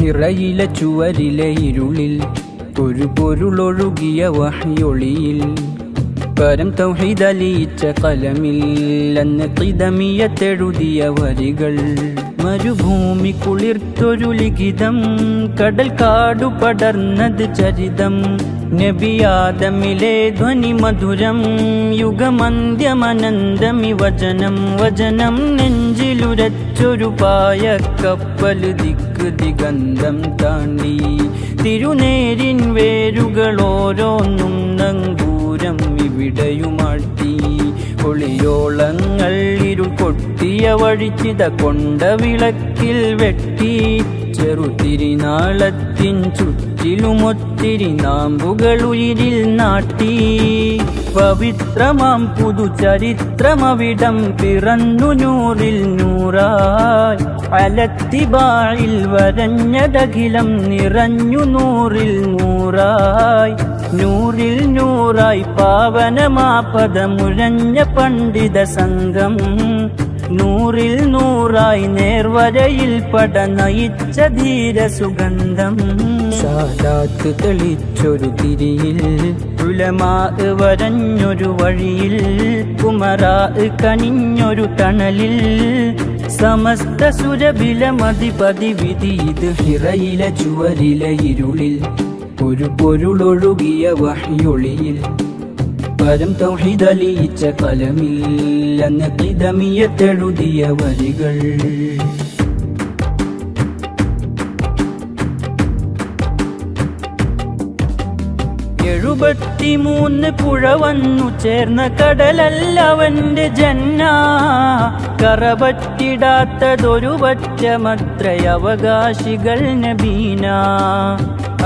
ഹിറയിലെ ചുവരിലെ ഇരുളിൽ ഒരു പൊരുളൊഴുകിയ വഹിയൊളിയിൽ. പരം തൗഹീദലിയിച്ച കലമിൽ അന്ന് കിതമിയത്തെഴുതിയ വരികൾ. മരുഭൂമി കുളിർത്തൊരു ലിഖിതം കടൽ കാടു പടർന്നത് ചരിതം. നബിയാദമിലെ ധ്വനി മധുരം യുഗമന്ദ്യമനന്ദമി വചനം വചനം നെഞ്ചിലുരച്ചൊരു പായ കപ്പൽ ദിക്ക് ദിഗന്ധം താണ്ടി തിരുനേരിൻ വേരുകൾ ഓരോന്നും നങ്കൂരം ഇവിടെയുമാട്ടി ഒളിയോളങ്ങൾ ഇരുൾ കൊട്ടിയ വഴിച്ചിത കൊണ്ട വിളക്കിൽ വെട്ടി. ചെറുതിരിനാളത്തിൻ ചുറ്റിലുമൊത്തിരി നാമ്പുകൾ ഉയിരിൽ നാട്ടി. പവിത്രമാം പുതുചരിത്രമവിടം പിറന്നു നൂറിൽ നൂറായി. അലത്തിബായിൽ വരഞ്ഞതഖിലം നിറഞ്ഞു നൂറിൽ നൂറായി. നൂറിൽ നൂറായി പാവനമാപദമുഴഞ്ഞ പണ്ഡിത സംഘം. നൂറിൽ നൂറായി നേർവരയിൽ പട നയിച്ച ധീര സുഗന്ധം ശാലാത്ത് തെളിച്ചൊരു തിരിയിൽ. ഉലമാ വരഞ്ഞൊരു വഴിയിൽ. കുമറാ കനിഞ്ഞൊരു തണലിൽ. സമസ്ത സുരബില മതിപതി വിധി ഇത്. ഹിറയിലെ ചുവരിലെ ഇരുളിൽ ഒരു പൊരുളൊഴുകിയ വഹയൊളിയിൽ. പരം തൗഹിദലിയിച്ച കലമില്ലെന്ന് അന്ന് കിതമിയത്തെഴുതിയ വരികൾ എഴുപത്തിമൂന്ന് പുഴ വന്നു ചേർന്ന കടലല്ലവന്റെ ജന്ന കറപറ്റിടാത്തതൊരു പറ്റമത്രയവകാശികൾ നബീന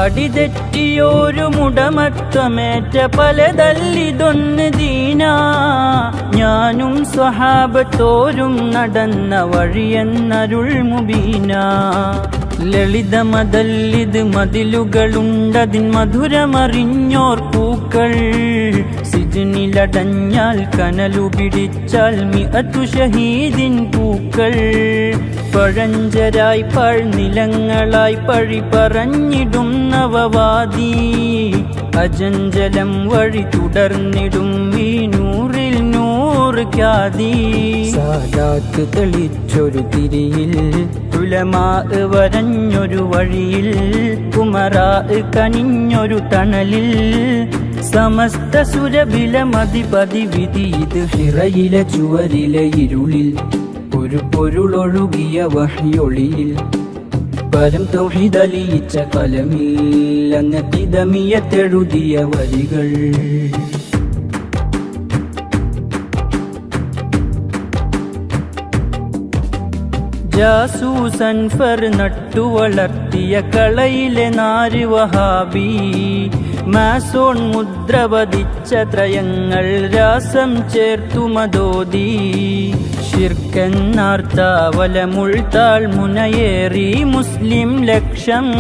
അടിതെറ്റിയോരു മുടമത്വമേറ്റ പലതല്ലിതൊന്ന് ദീന. ഞാനും സ്വഹാബത്തോരും നടന്ന വഴിയെന്നരുൾ മുബീന. ലളിതമതല്ലിത് മതിലുകളുണ്ടതിൻ മധുരമറിഞ്ഞോർ പൂക്കൾ സിജിനിലടഞ്ഞാൽ കനലുപിടിച്ചാൽ പിടിച്ചാൽ മിഅത്തു ഷഹീദിൻ പൂക്കൾ. പഴഞ്ചരായി പഴനിലങ്ങളായി പഴി പറഞ്ഞിടും നവവാദി. അജഞ്ചലം വഴി തുടർന്നിടും ഈ നൂറിൽ നൂറ് ഖ്യാതി. സാദാത്ത് തെളിച്ചൊരു തിരിയിൽ ഉലമാ വരഞ്ഞൊരു വഴിയിൽ കുമറാ കനിഞ്ഞൊരു തണലിൽ സമസ്ത സുരബിലമതിപതി വിധി ഇത് ഹിറയിലെ ചുവരിലെ ഇരുളിൽ. ഒരു പൊരുളൊഴുകിയ വഹിയൊളിയിൽ. പരം തൊഴിതലിയിച്ച കലമിൽ കിതമിയത്തെഴുതിയ വരികൾ ജാസൂസൻ ഫർ നട്ടു വളർത്തിയ കളയിലെ നാര് വഹാബി. മാസോൺ മുദ്ര പതിച്ച ത്രയങ്ങൾ രാസം ചേർത്തു മതോദി ശിർക്കെന്നാർത്താവലമുൾത്താൾ മുനയേറി മുസ്ലിം ലക്ഷം.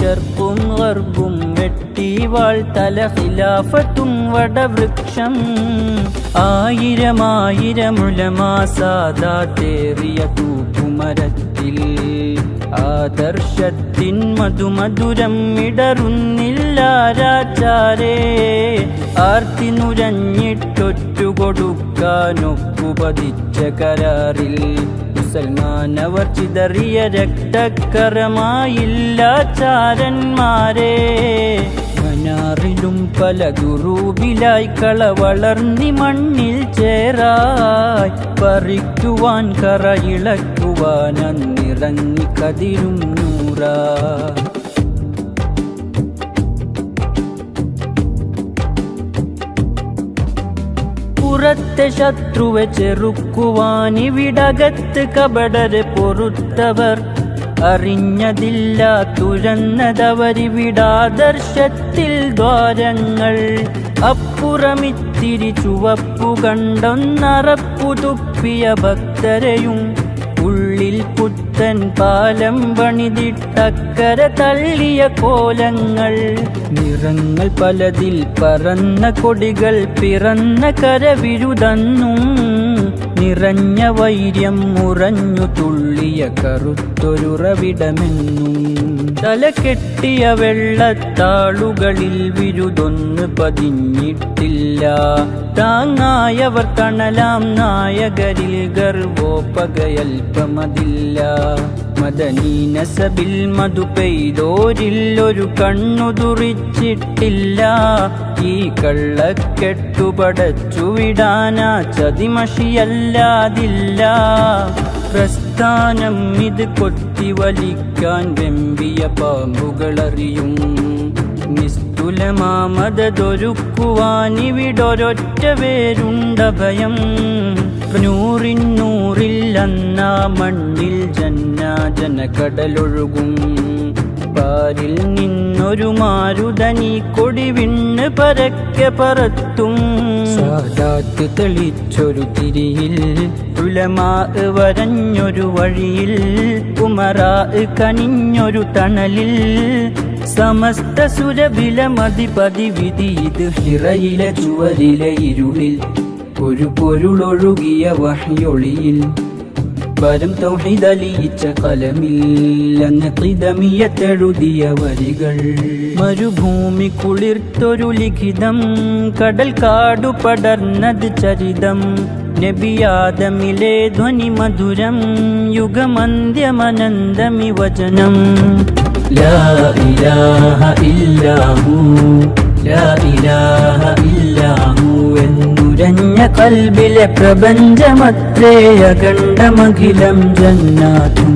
ചെർപ്പും ഗർബും വാഴ്ത്തല ഖിലാഫത്തും വടവൃക്ഷം. ആയിരമായിരമുലമാ സാദാത്തേറിയ ആദർശത്തിൻ മധുമധുരം ഇടറുന്നില്ലാരാച്ചാരേ ആർത്തി നുരഞ്ഞിട്ടൊറ്റു കൊടുക്കാനൊപ്പുപതിച്ച കരാറിൽ മുസൽമാനവർ ചിതറിയ രക്തക്കരമായില്ല ചാരന്മാരെ. മനാറിലും പല ദുരൂപിലായി കള വളർന്നി മണ്ണിൽ ചേരായി. പറിക്കുവാൻ കറ ഇളക്കുവാൻ അന്നിറങ്ങി കതിരും നൂറാ. പുറത്തെ ശത്രുവെ ചെറുക്കുവാൻ ഇവിടകത്ത് കപടരെ പൊറുത്തവർ അറിഞ്ഞതില്ല തുരന്നതവരിവിടാദർശത്തിൽ ദ്വാരങ്ങൾ. അപ്പുറമിത്തിരി ചുവപ്പു കണ്ടൊന്നറപ്പു തുപ്പിയ ഭക്തരെയും ഉള്ളിൽ പുത്തൻ പാലം പണിതിട്ടക്കര തള്ളിയ കോലങ്ങൾ. നിറങ്ങൾ പലതിൽ പറന്ന കൊടികൾ പിറന്ന കരവിരുതന്നും നിറഞ്ഞ വൈര്യം മുറഞ്ഞു തുള്ളിയ കറുത്തൊരുറവിടമെന്നും തല കെട്ടിയ വെള്ളത്താളുകളിൽ വിരുതൊന്ന് പതിഞ്ഞിട്ടില്ല. താങ്ങായവർ തണലാം നായകരിൽ ഗർവോപകയൽപ്പമതില്ല മദനീനസബിൽ മധു പെയ്തോരിൽ ഒരു കണ്ണു തുറിച്ചിട്ടില്ല ഈ കള്ളക്കെട്ടുപടച്ചു വിടാനാ ചതിമഷിയല്ലാതില്ല. പ്രസ്ഥാനം ഇത് കൊത്തി വലിക്കാൻ വെമ്പിയ പാമ്പുകളറിയും. നിസ്തുലമാമതൊരുക്കുവാനിവിടൊരൊറ്റ പേരുണ്ട ഭയം നൂറിന്നൂറില്ലെന്നാ മണ്ണിൽ ജന്നാജനകടലൊഴുകും പാരിൽ നിന്നൊരു മാരുതനി കൊടിവിണ്ണ് പരക്കെ പറത്തും. സാദാത്ത് തെളിച്ചൊരു തിരിയിൽ ഉലമാ വരഞ്ഞൊരു വഴിയിൽ ഉമറാ കനിഞ്ഞൊരു തണലിൽ സമസ്ത സുരഭില മതിപതി വിധി ഇത് ഹിറയിലെ ചുവരിലെ ഇരുളിൽ ഒരു പൊരുളൊഴുകിയ വഹിയൊളിയിൽ വരും തൗഹിദലിയിച്ച കലമിൽ അന്ന് കിതമിയത്തെഴുതിയ വരികൾ. മരുഭൂമി കുളിർത്തൊരു ലിഖിതം കടൽ കാടു പടർന്നത് ചരിതം. നബിയാദമിലെ ധ്വനി മധുരം യുഗമന്ദ്യമനന്ദമി വചനം. ലാ ഇലാഹ ഇല്ലാഹു ലാ ഇലാഹ ഇല്ലാഹു കൽബിലെ പ്രപഞ്ചമത്രേ അഖണ്ഡമഖിലം ജന്നാത്തും